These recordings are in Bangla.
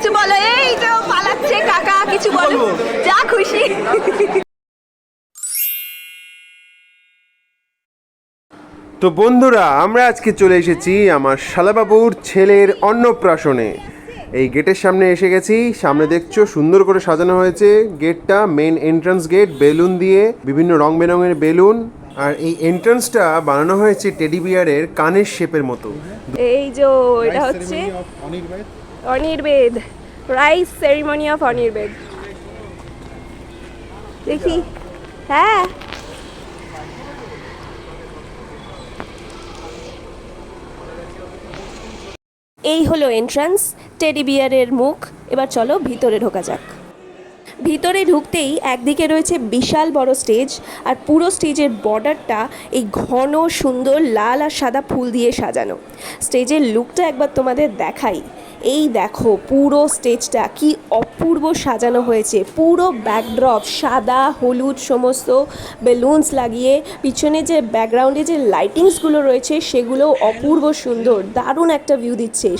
কিছু বলো এই তো পালাচ্ছে কাকা কিছু বলো। যা খুশি। তো বন্ধুরা আমরা আজকে চলে এসেছি আমার শালাবাবুর ছেলের অন্নপ্রাশনে। এই গেটের সামনে এসে গেছি। সামনে দেখছ সুন্দর করে সাজানো হয়েছে। গেটটা মেন এন্ট্রান্স গেট বেলুন দিয়ে বিভিন্ন রং বেরঙের বেলুন। আর এই এন্ট্রান্সটা বানানো হয়েছে টেডি বিয়ারের কানের শেপের মতো। এই যে এটা হচ্ছে Anirbed. Rice ceremony of Anirbed. দেখি। হ্যাঁ। এই হলো এন্ট্রান্স টেডি বিয়ারের মুখ। এবার চলো ভিতরে ঢোকা যাক। ভিতরে ঢুকতেই একদিকে রয়েছে বিশাল বড় স্টেজ আর পুরো স্টেজের বর্ডারটা এই ঘন, সুন্দর লাল আর সাদা ফুল দিয়ে সাজানো। স্টেজের লুকটা একবার তোমাদের দেখাই। এই দেখো পুরো স্টেজটা কি অপূর্ব সাজানো হয়েছে। পুরো ব্যাকড্রপ সাদা, হলুদ সমস্ত বেলুনস লাগিয়ে, পিছনে যে ব্যাকগ্রাউন্ডে যে লাইটিংসগুলো রয়েছে সেগুলো অপূর্ব সুন্দর, দারুণ একটা ভিউ দিচ্ছে।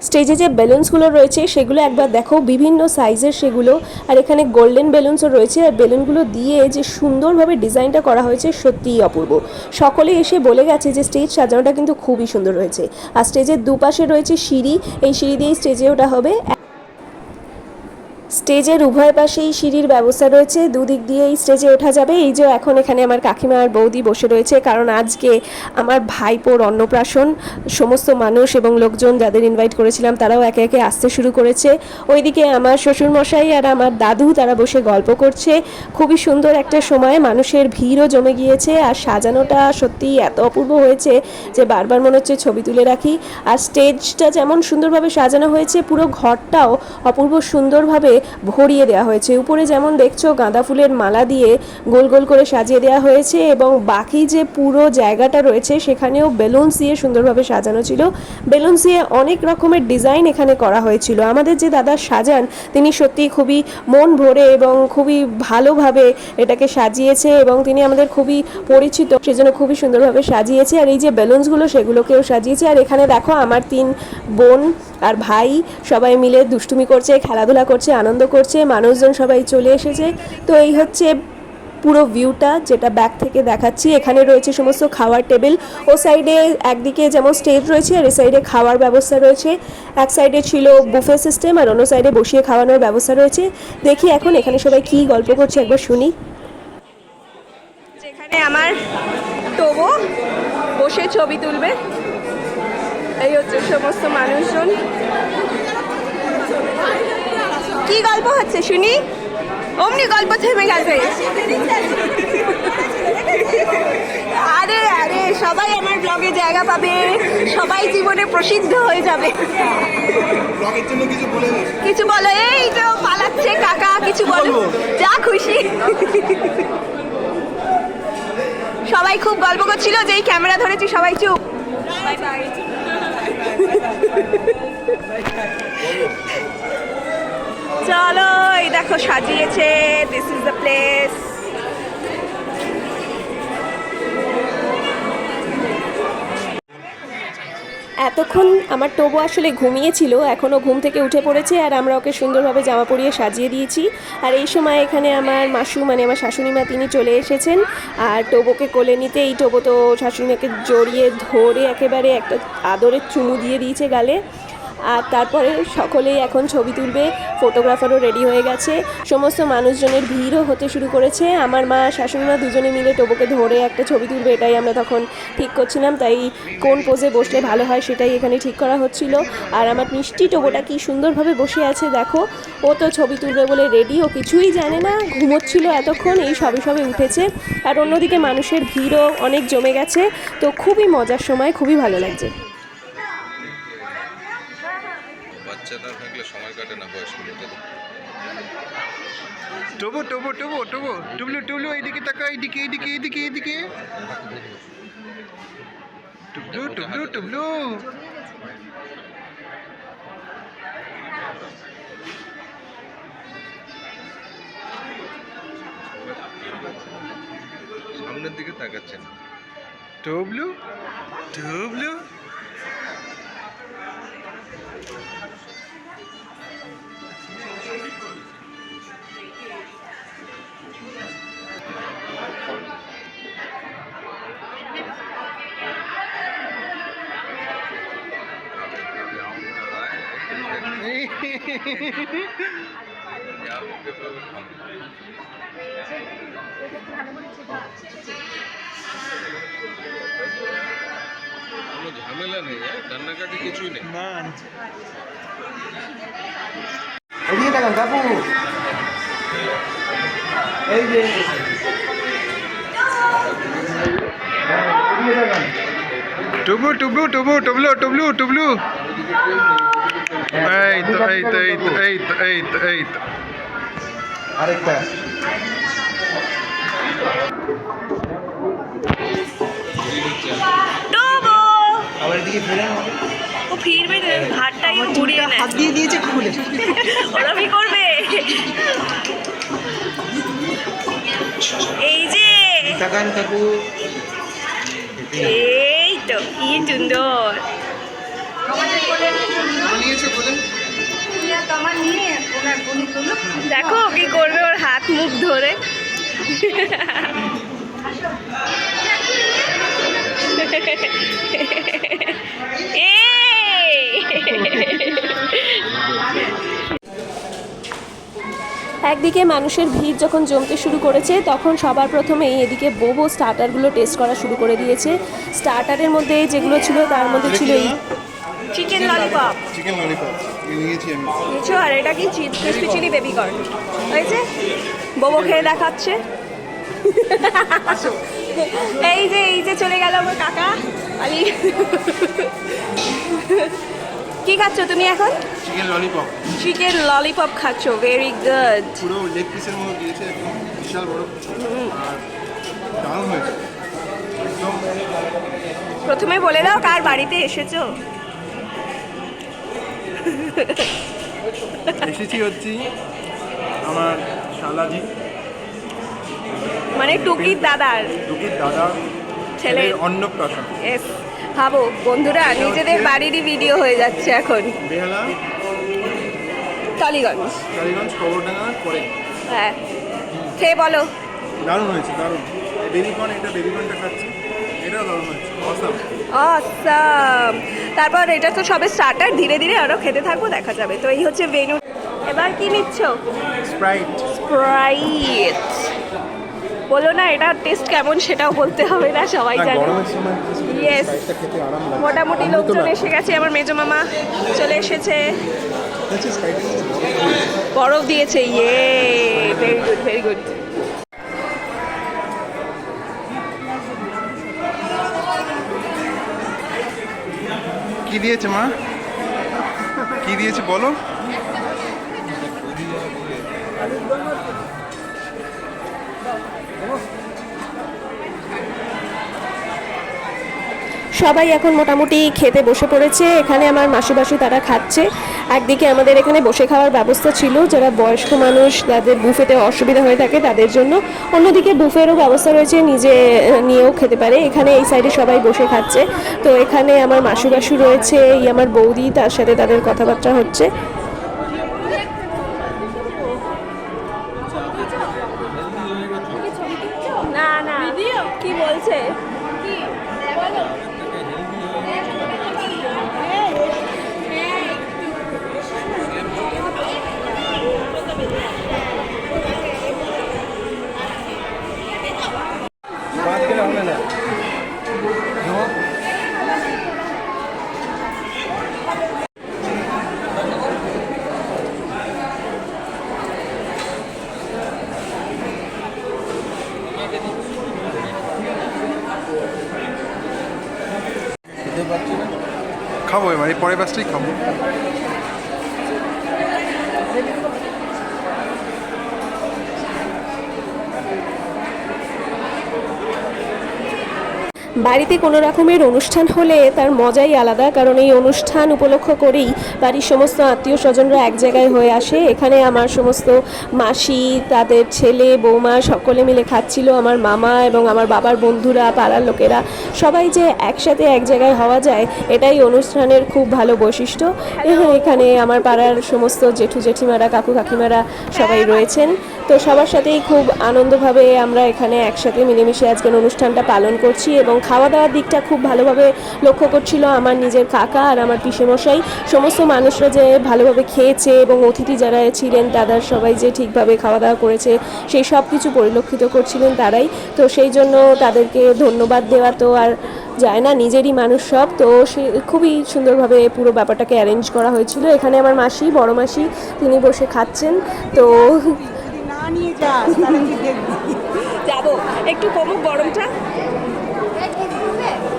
স্টেজে যে বেলুনসগুলো রয়েছে, সেগুলো একবার দেখো। বিভিন্ন সাইজের সেগুলো। আর এখানে গোল্ডেন বেলুনসও রয়েছে। আর বেলুনগুলো দিয়ে যে সুন্দরভাবে ডিজাইনটা করা হয়েছে, সত্যিই অপূর্ব। সকলে এসে বলে গেছে যে স্টেজ সাজানোটা কিন্তু খুবই সুন্দর রয়েছে আর স্টেজের দুপাশে রয়েছে সিঁড়ি। এই সিঁড়ি দিয়েই স্টেজে ওটা হবে। স্টেজের উভয় পাশেই সিঁড়ির ব্যবস্থা রয়েছে। দুদিক দিয়েই স্টেজে ওঠা যাবে। এই যে এখন এখানে আমার কাকিমা আর বৌদি বসে রয়েছে, কারণ আজকে আমার ভাইপোর অন্নপ্রাশন, সমস্ত মানুষ এবং লোকজন যাদের ইনভাইট করেছিলাম, তারাও একে একে আসতে শুরু করেছে। ওইদিকে আমার শ্বশুরমশাই আর আমার দাদু, তারা বসে গল্প করছে। খুবই সুন্দর একটা সময়, মানুষের ভিড়ও জমে গিয়েছে আর সাজানোটা সত্যিই এত অপূর্ব হয়েছে যে বারবার মনে হচ্ছে ছবি তুলে রাখি। আর স্টেজটা যেমন সুন্দরভাবে সাজানো হয়েছে, পুরো ঘরটাও অপূর্ব সুন্দরভাবে ভরিয়ে দেওয়া হয়েছে। উপরে যেমন দেখছ গাঁদা ফুলের মালা দিয়ে গোল গোল করে সাজিয়ে দেওয়া হয়েছে এবং বাকি যে পুরো জায়গাটা রয়েছে সেখানেও বেলুনস দিয়ে সুন্দরভাবে সাজানো ছিল। বেলুনস দিয়ে অনেক রকমের ডিজাইন এখানে করা হয়েছিল। আমাদের যে দাদা সাজান, তিনি সত্যি খুবই মন ভরে এবং খুবই ভালোভাবে এটাকে সাজিয়েছে এবং তিনি আমাদের খুবই পরিচিত, সেজন্য খুবই সুন্দরভাবে সাজিয়েছে। আর এই যে বেলুনসগুলো, সেগুলোকেও সাজিয়েছে। আর এখানে দেখো আমার তিন বোন আর ভাই, সবাই মিলে দুষ্টুমি করছে, খেলাধুলা করছে আনন্দ করছে, মানুষজন সবাই চলে এসেছে। তো এই হচ্ছে পুরো ভিউটা যেটা ব্যাক থেকে দেখাচ্ছি। এখানে রয়েছে সমস্ত খাওয়ার টেবিল ও সাইডে একদিকে যেমন স্টেজ রয়েছে, আর এ সাইডে খাওয়ার ব্যবস্থা রয়েছে। এক সাইডে ছিল বুফে সিস্টেম আর অন্য সাইডে বসিয়ে খাওয়ানোর ব্যবস্থা রয়েছে। দেখি এখন এখানে সবাই কি গল্প করছে, একবার শুনি। যেখানে আমার তবু বসে ছবি তুলবে, এই হচ্ছে সমস্ত মানুষজন। কি গল্প হচ্ছে শুনি? অমনি গল্প থেমে গেছে। আরে আরে সবাই আমার ব্লগে জায়গা পাবে। সবাই জীবনে প্রসিদ্ধ হয়ে যাবে। কিছু বলো এই তো পালাচ্ছে কাকা কিছু বলো। যা খুশি। সবাই খুব গল্প করছিল যেই ক্যামেরা ধরেছি সবাই চুপ। বাই বাই চলো, এই দেখো সাজিয়েছে দিস ইজ দ্য প্লেস এতক্ষণ আমার টোবো আসলে ঘুমিয়েছিল এখনও ঘুম থেকে উঠে পড়েছে আর আমরা ওকে সুন্দরভাবে জামা পরিয়ে সাজিয়ে দিয়েছি। আর এই সময় এখানে আমার মাসু মানে আমার শাশুড়ি মা তিনি চলে এসেছেন। আর টোবোকে কোলে নিতে এই টোবো তো শাশুড়ি মাকে জড়িয়ে ধরে একেবারে একটা আদরের চুমু দিয়ে দিয়েছে গালে। আর তারপরে সকলেই এখন ছবি তুলবে ফটোগ্রাফারও রেডি হয়ে গেছে। সমস্ত মানুষজনের ভিড়ও হতে শুরু করেছে। আমার মা শাশুড়ি মা দুজনে মিলে টোবোকে ধরে একটা ছবি তুলবে, এটাই আমরা তখন ঠিক করছিলাম। তাই কোন পোজে বসলে ভালো হয় সেটাই এখানে ঠিক করা হচ্ছিল। আর আমার মিষ্টি টোবোটা কি সুন্দরভাবে বসে আছে দেখো। ও তো ছবি তুলবে বলে রেডি ও কিছুই জানে না। ঘুমোচ্ছিল এতক্ষণ, এই সবে সবে উঠেছে। আর অন্যদিকে মানুষের ভিড়ও অনেক জমে গেছে। তো খুবই মজার সময়, খুবই ভালো লাগছে। বাচ্চা না থাকলে সময় কাটে না বয়স্কদের টুবু টবু টুবু টুবু টুবলু টুবলু এইদিকে তাকা এইদিকে এইদিকে এইদিকে এইদিকে। টুবলু টুবলু টুবলু। সামনের দিকে তাকাচ্ছেন। টুবলু টুবলু। কোনো ঝামেলা নেই হ্যাঁ? কান্নাকাটি কিছুই নেই। না। এদিকে তাকান কাকু। এই যে। টুবলু টুবলু টুবলু টুবলু টুবলু টুবলু। এই তো এই তো এই তো এই তো এই তো এই তো আরেকটা আবার এদিকে ফিরে ও ফিরবে না ঘাটটাই ঘুরিয়ে নেয়। হাত দিয়ে দিয়েছে খুলে। ওরমই করবে? এই যে। তাকান কাকু এই তো কি সুন্দর। দেখো কি করবে ওর হাত মুখ ধরে। একদিকে মানুষের ভিড় যখন জমতে শুরু করেছে তখন সবার প্রথমেই এদিকে বোবো স্টার্টারগুলো টেস্ট করা শুরু করে দিয়েছে। স্টার্টারের মধ্যে যেগুলো ছিল তার মধ্যে ছিল এই চিকেন ললিপপ চিকেন ললিপপ নিয়েছি আমি। নিচু আর এটা কি ক্রিস্পি চিলি বেবি কর্ন হয়েছে? বোবো খেয়ে দেখাচ্ছে। এই যে এই যে চলে গেল আমার কাকা আলি। কি খাচ্ছ তুমি এখন? চিকেন ললিপপ চিকেন ললিপপ খাচ্ছ ভেরি গুড পুরো লেগ পিসের মতো দিয়েছে বিশাল বড়। আর দারুণ হয়েছে। প্রথমে বলে দাও কার বাড়িতে এসেছ। এসেছি হচ্ছি আমার শালাজি। মানে টুকির দাদার। দুটির দাদা ছেলে। অন্নপ্রাশন। এস ভাবো বন্ধুরা নিজেদের বাড়িরই ভিডিও হয়ে যাচ্ছে এখন। বেহালা টলিগঞ্জ। কালীগঞ্জ কবরডাঙ্গা করে হ্যাঁ খেয়ে বলো। দারুণ হয়েছে দারুণ। বেবিকর্ন এটা বেবিকর্নটা খাচ্ছি। এটাও দারুণ হয়েছে অসাম। অসাম তারপর এটা তো সবে স্টার্টার ধীরে ধীরে আরও খেতে থাকব দেখা যাবে। তো এই হচ্ছে ভেনু এবার কি নিচ্ছ? স্প্রাইট স্প্রাইট বলো না এটা টেস্ট কেমন সেটাও বলতে হবে না সবাই জানে। ইয়েস মোটামুটি লোকজন এসে গেছে আমার মেজো মামা চলে এসেছে। বরফ দিয়েছে ইয়ে ভেরি গুড ভেরি গুড কি দিয়েছে মা? কি দিয়েছে বলো? সবাই এখন মোটামুটি খেতে বসে পড়েছে। এখানে আমার মাসিবাসী তারা খাচ্ছে। একদিকে আমাদের এখানে বসে খাওয়ার ব্যবস্থা ছিল, যারা বয়স্ক মানুষ তাদের বুফেতে অসুবিধা হয়ে থাকে তাদের জন্য। অন্যদিকে বুফেরও ব্যবস্থা রয়েছে, নিজে নিয়েও খেতে পারে। এখানে এই সাইডে সবাই বসে খাচ্ছে। তো এখানে আমার মাসিবাসু রয়েছে, এই আমার বৌদি, তার সাথে তাদের কথাবার্তা হচ্ছে না না কি বলছে বাদ গেলে হবে না খাব এবার এই পরের ব্যাচটাই খাব। বাড়িতে কোনো রকমের অনুষ্ঠান হলে তার মজাই আলাদা কারণ এই অনুষ্ঠান উপলক্ষ করেই বাড়ির সমস্ত আত্মীয় স্বজনরা এক জায়গায় হয়ে আসে। এখানে আমার সমস্ত মাসি তাদের ছেলে বৌমা সকলে মিলে খাচ্ছিল। আমার মামা এবং আমার বাবার বন্ধুরা পাড়ার লোকেরা সবাই যে একসাথে এক জায়গায় হওয়া যায় এটাই অনুষ্ঠানের খুব ভালো বৈশিষ্ট্য। এখানে আমার পাড়ার সমস্ত জেঠু জেঠিমারা কাকু কাকিমারা সবাই রয়েছেন। তো সবার সাথেই খুব আনন্দভাবে আমরা এখানে একসাথে মিলেমিশে আজকের অনুষ্ঠানটা পালন করছি এবং খাওয়া দাওয়ার দিকটা খুব ভালোভাবে লক্ষ্য করছিল আমার নিজের কাকা আর আমার পিসেমশাই। সমস্ত মানুষরা যে ভালোভাবে খেয়েছে এবং অতিথি যারা ছিলেন তাদের সবাই যে ঠিকভাবে খাওয়া দাওয়া করেছে সেই সব কিছু পরিলক্ষিত করছিলেন তারাই। তো সেই জন্য তাদেরকে ধন্যবাদ দেওয়া তো আর যায় না নিজেরই মানুষ সব। তো সে খুবই সুন্দরভাবে পুরো ব্যাপারটাকে অ্যারেঞ্জ করা হয়েছিল। এখানে আমার মাসি বড় মাসি তিনি বসে খাচ্ছেন। তো না নিয়ে যাব। একটু কমুক গরমটা।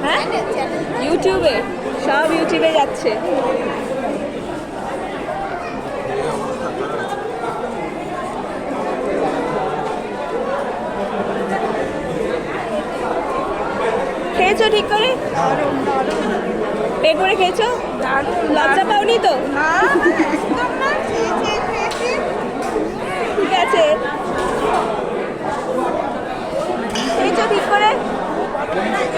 হ্যাঁ? ইউটিউবে সব ইউটিউবে যাচ্ছে। খেয়েছো ঠিক করে? পেট ভরে খেয়েছো? লজ্জা পাওনি তো? ঠিক আছে। খেয়েছো ঠিক করে?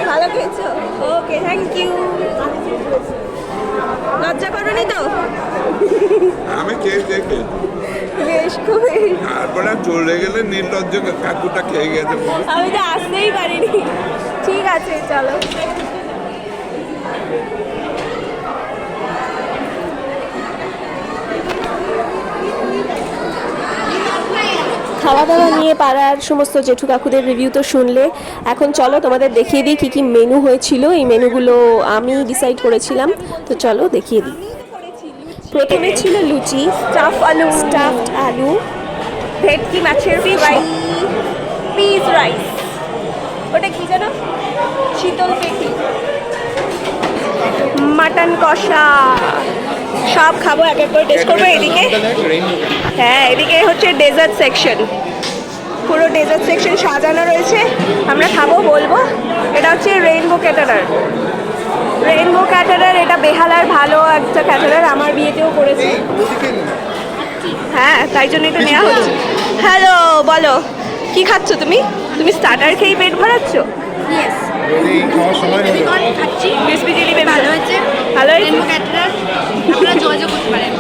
ভালো খেয়েছো? ওকে থ্যাংক ইউ লজ্জা করনি তো? আমি খেয়ে দেখে। বেশ খুবই তারপরে চলে গেলে নির্লজ্জ কাকুটা খেয়ে গেছে। আমি তো আসতেই পারিনি। ঠিক আছে চলো। খাওয়া দাওয়া নিয়ে পাড়ার সমস্ত জেঠু কাকুদের রিভিউ তো শুনলে। এখন চলো তোমাদের দেখিয়ে দিই কী কী মেনু হয়েছিল। এই মেনুগুলো আমি ডিসাইড করেছিলাম। তো চলো দেখিয়ে দিই। প্রথমে ছিল লুচি স্টাফ আলু। স্টাফড আলু ভেটকি মাছের ফ্রাই পিস রাইস ওটা কি জানো শীতল পেটি। মাটন কষা। সব খাব এক এক করে টেস্ট করব। এদিকে হ্যাঁ এদিকে হচ্ছে ডেজার্ট সেকশন পুরো ডেজার্ট সেকশন সাজানো রয়েছে। আমরা খাব বলব। এটা হচ্ছে রেইনবো ক্যাটারার রেইনবো ক্যাটারার এটা বেহালার ভালো একটা ক্যাটারার আমার বিয়েতেও করেছে। হ্যাঁ তাই জন্য তো নেওয়া হচ্ছে। হ্যালো বলো। কি খাচ্ছ তুমি? তুমি স্টার্টার খেয়েই পেট ভরাচ্ছ? এই খাওয়ার ক্রিসপি চিলি ভালো হয়েছে। ভালো রেনবো ক্যাটারার আপনারা যোগাযোগ করতে পারেন।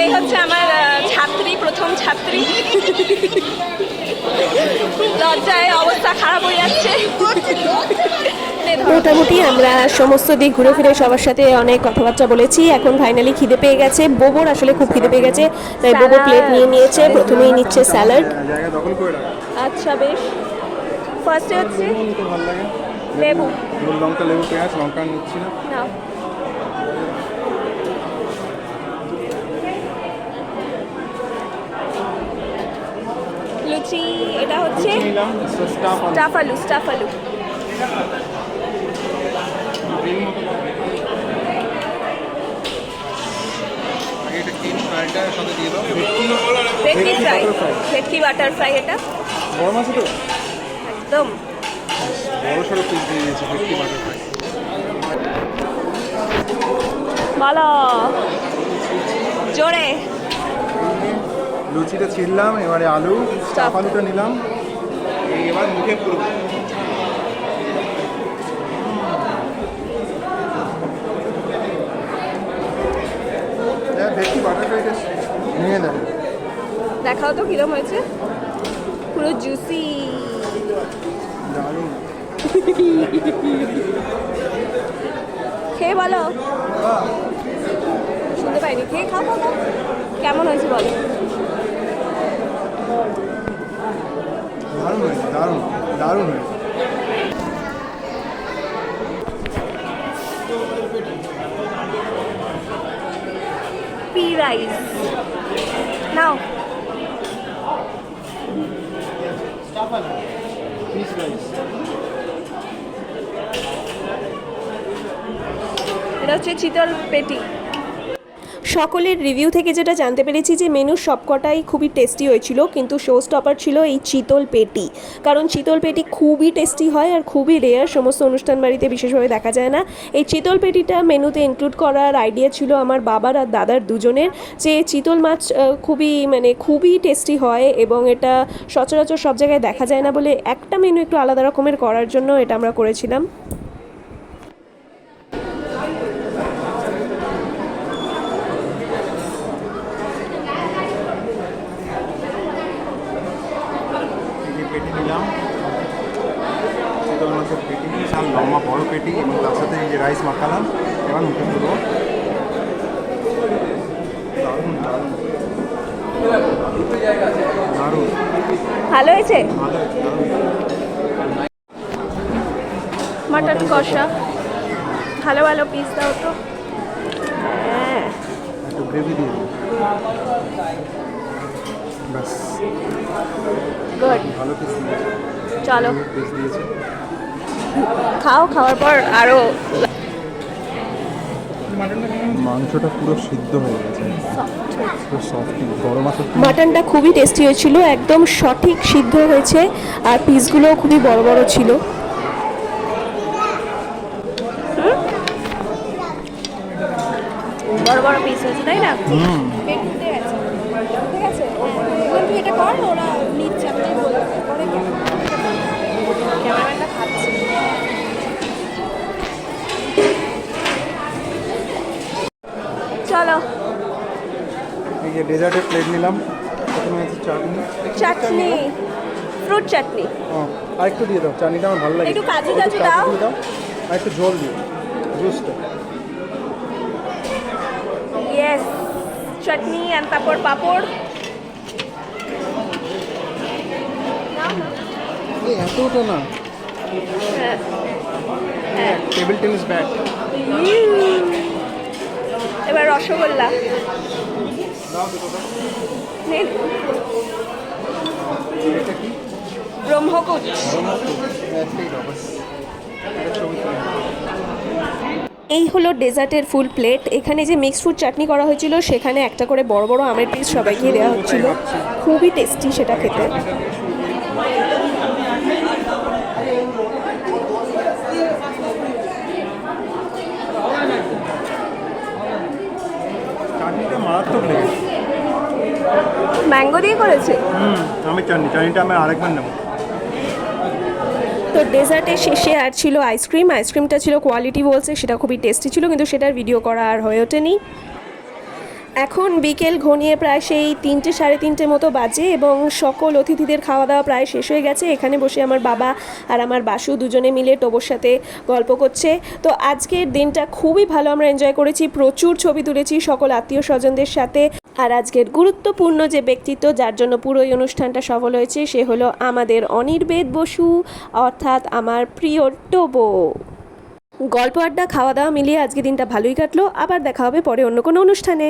এই হচ্ছে আমার ছাত্রী প্রথম ছাত্রী। লজ্জায় অবস্থা খারাপ হয়ে যাচ্ছে। মোটামুটি আমরা সমস্ত দিক ঘুরে ফিরে সবার সাথে অনেক কথাবার্তা বলেছি। এখন ফাইনালি খিদে পেয়ে গেছে। বোবোর আসলে খুব খিদে পেয়ে গেছে তাই বোবো প্লেট নিয়ে নিয়েছে। প্রথমেই নিচ্ছে স্যালাড আচ্ছা বেশ। ফার্স্টে হচ্ছে? তো ভালো লাগে লেবু। লঙ্কা লেবু পেঁয়াজ লঙ্কা নিচ্ছি না। লুচি এটা হচ্ছে? স্টাফ আলু আলু ভেটকি ফ্রাই ভেটকি বাটার ফ্রাই এটা। বড় মাছ তো? একদম। বড় সড়ো পিস দিয়ে দিয়েছি ভেটকি বাটার ফ্রাই বলো। জোরে। লুচিটা ছিললাম এবারে আলু স্টাফ আলুটা নিলাম। এবার মুখে পুরো। ভেটকি বাটার ফ্রাইটা নিয়ে দেবে দেখাও তো কিরম হয়েছে। পুরো জুসি খেয়ে বলো। শুনতে পাইনি। খেয়ে খাও। কেমন হয়েছে বলো। দারুণ হয়েছে দারুণ দারুণ হয়েছে। পি রাইস নাও। এটা হচ্ছে চিতল পেটি। সকলের রিভিউ থেকে যেটা জানতে পেরেছি যে মেনু সবকটাই খুবই টেস্টি হয়েছিল, কিন্তু শো স্টপার ছিল এই চিতল পেটি। কারণ চিতল পেটি খুবই টেস্টি হয় আর খুবই রেয়ার সমস্ত অনুষ্ঠান বাড়িতে বিশেষভাবে দেখা যায় না। এই চিতল পেটিটা মেনুতে ইনক্লুড করার আইডিয়া ছিল আমার বাবার আর দাদার দুজনের, যে চিতল মাছ খুবই মানে খুবই টেস্টি হয় এবং এটা সচরাচর সব জায়গায় দেখা যায় না বলে একটা মেনু একটু আলাদা রকমের করার জন্য এটা আমরা করেছিলাম পেটি নিলাম এবং তার সাথে এই যে রাইস মাখালাম এবার মুখে দেবো। দারুণ দারুণ। দারুণ। ভালো হয়েছে? মাটন কষা। ভালো ভালো পিস দাও তো। হ্যাঁ। একটু গ্রেভি দিয়ে দিই ব্যাস। গুড ভালো পিস চলো। পিস দিয়েছে। খাও খাওয়ার পর আরও মাংসটা পুরো সিদ্ধ হয়ে গেছে। মাটনটা খুবই টেস্টি হয়েছিল একদম সঠিক সিদ্ধ হয়েছে আর পিসগুলোও খুবই বড় বড় ছিল। বড় বড় পিস হয়েছে তাই না? এটা কর ওরা ডেজার্টের প্লেট নিলাম। প্রথমে আছে চাটনি। চাটনি ফ্রুট চাটনি। ও আর একটু দিয়ে দাও চাটনিটা আমার ভালো লাগে। একটু কাজু টাজু দাও। আর একটু ঝোল দিও জুসটা ইয়েস চাটনি অ্যান্ড তারপর পাপড়। এতটা না। হ্যাঁ। টেবিল টেনিস ব্যাট এবার রসগোল্লা। এই হলো ডেজার্টের ফুল প্লেট। এখানে যে মিক্সড ফ্রুট চাটনি করা হয়েছিল, সেখানে একটা করে বড় বড় আমের পিস সবাইকে দেওয়া হচ্ছিল। খুবই টেস্টি সেটা খেতে। মারাত্মক লেগেছে। ম্যাঙ্গো দিয়ে করেছে? হুম আমি চাটনি চাটনিটা আমি আরেকবার নেব। তো ডেজার্টের শেষে আর ছিল আইসক্রিম আইসক্রিমটা ছিল কোয়ালিটি বলছে সেটা খুবই টেস্টি ছিল কিন্তু সেটার ভিডিও করা আর হয়ে ওঠেনি। এখন বিকেল ঘনিয়ে প্রায় সেই তিনটে সাড়ে তিনটে মতো বাজে এবং সকল অতিথিদের খাওয়া দাওয়া প্রায় শেষ হয়ে গেছে। এখানে বসে আমার বাবা আর আমার বাসু দুজনে মিলে টোবোর সাথে গল্প করছে। তো আজকের দিনটা খুবই ভালো আমরা এনজয় করেছি প্রচুর ছবি তুলেছি সকল আত্মীয় স্বজনদের সাথে। আর আজকের গুরুত্বপূর্ণ যে ব্যক্তিত্ব, যার জন্য পুরো এই অনুষ্ঠানটা সফল হয়েছে, সে হলো আমাদের অনির্বেদ বসু, অর্থাৎ আমার প্রিয় টোবো। গল্প, আড্ডা খাওয়া দাওয়া মিলিয়ে আজকে দিনটা ভালোই কাটলো। আবার দেখা হবে পরে অন্য কোনো অনুষ্ঠানে।